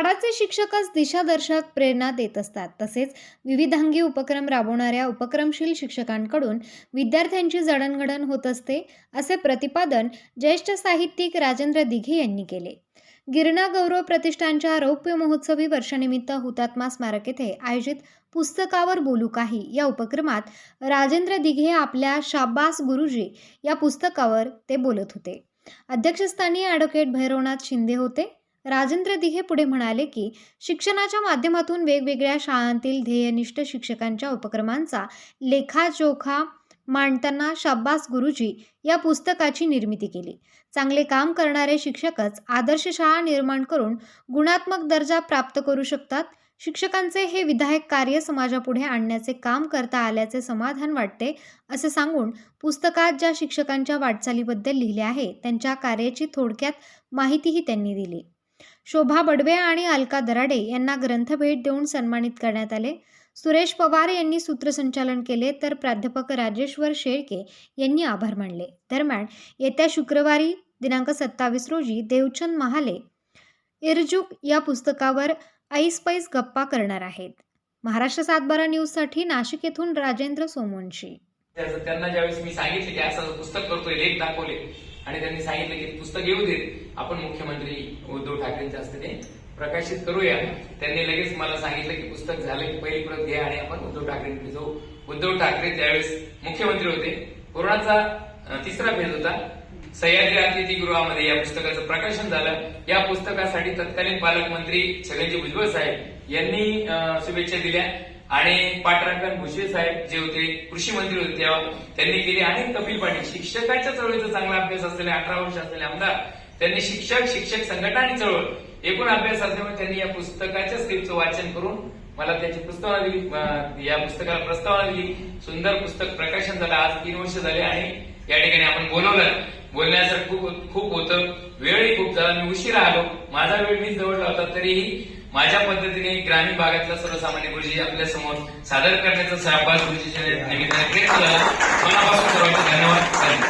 शाळाचे शिक्षकच दिशादर्शक प्रेरणा देत असतात. तसेच विविधांगी उपक्रम राबवणाऱ्या उपक्रमशील शिक्षकांकडून विद्यार्थ्यांची जडणघडण होत असते असे प्रतिपादन ज्येष्ठ साहित्यिक राजेंद्र दिघे यांनी केले. गिरणा गौरव प्रतिष्ठानच्या रौप्य महोत्सवी वर्षानिमित्त हुतात्मा स्मारक येथे आयोजित पुस्तकावर बोलू काही. या उपक्रमात राजेंद्र दिघे आपल्या शाब्बास गुरुजी या पुस्तकावर ते बोलत होते. अध्यक्षस्थानी ॲडव्होकेट भैरवनाथ शिंदे होते. राजेंद्र दिघे पुढे म्हणाले की शिक्षणाच्या माध्यमातून वेगवेगळ्या शाळांतील ध्येयनिष्ठ शिक्षकांच्या उपक्रमांचा लेखाजोखा मांडताना शाब्बास गुरुजी या पुस्तकाची निर्मिती केली. चांगले काम करणारे शिक्षकच आदर्श शाळा निर्माण करून गुणात्मक दर्जा प्राप्त करू शकतात. शिक्षकांचे हे विधायक कार्य समाजापुढे आणण्याचे काम करता आल्याचे समाधान वाटते असे सांगून पुस्तकात ज्या शिक्षकांच्या वाटचालीबद्दल लिहिले आहे त्यांच्या कार्याची थोडक्यात माहितीही त्यांनी दिली. शोभा बडवे आणि अलका दराडे यांना ग्रंथभेट देऊन सन्मानित करण्यात आले. सुरेश पवार यांनी सूत्रसंचालन केले तर प्राध्यापक राजेश्वर शेळके यांनी आभार मानले. दरम्यान येत्या शुक्रवारी दिनांक सत्तावीस रोजी देवचंद महाले इरजुक या पुस्तकावर ऐसपैस गप्पा करणार आहेत. महाराष्ट्र सातबारा न्यूजसाठी नाशिक येथून राजेंद्र सोमवंशी. त्यांना ज्यावेळेस मी सांगितले की असं पुस्तक करतोय लेख दाखवले आणि त्यांनी सांगितलं की पुस्तक येऊ देत. आपण मुख्यमंत्री उद्धव ठाकरेंच्या हस्ते ते प्रकाशित करूया. त्यांनी लगेच मला सांगितलं की पुस्तक झालं की पहिली प्रत घ्या आणि आपण उद्धव ठाकरेंकडे जाऊ. उद्धव ठाकरे त्यावेळेस मुख्यमंत्री होते. कोरोनाचा तिसरा फेज होता. सह्याद्री अतिथीगृहामध्ये या पुस्तकाचं प्रकाशन झालं. या पुस्तकासाठी तत्कालीन पालकमंत्री छगनजी भुजबळ साहेब यांनी शुभेच्छा दिल्या. आणि पाटरांकन भुसे साहेब जे होते कृषी मंत्री होते तेव्हा त्यांनी केले आणि कपिल पाटील. शिक्षकाच्या चळवळीचा चांगला अभ्यास असलेले अठरा वर्ष असलेले आमदार त्यांनी शिक्षक शिक्षक संघटना आणि चळवळ एकूण अभ्यास असल्यामुळे त्यांनी या पुस्तकाच्या स्क्रिप्टचं वाचन करून मला त्याची प्रस्तावना दिली. या पुस्तकाला प्रस्तावना दिली. सुंदर पुस्तक प्रकाशन झालं. आज तीन वर्ष झाले आणि या ठिकाणी आपण बोलवलं. बोलण्याचं खूप खूप होतं. वेळही खूप झाला. मी उशिरा आलो. माझा वेळ मी जवळ होता तरीही माझ्या पद्धतीने ग्रामीण भागातला सर्वसामान्य गुरुजी आपल्यासमोर सादर करण्याचा सहभाग गुरुजीच्या निमित्ताने प्रयत्न मनापासून सर्वांचे धन्यवाद.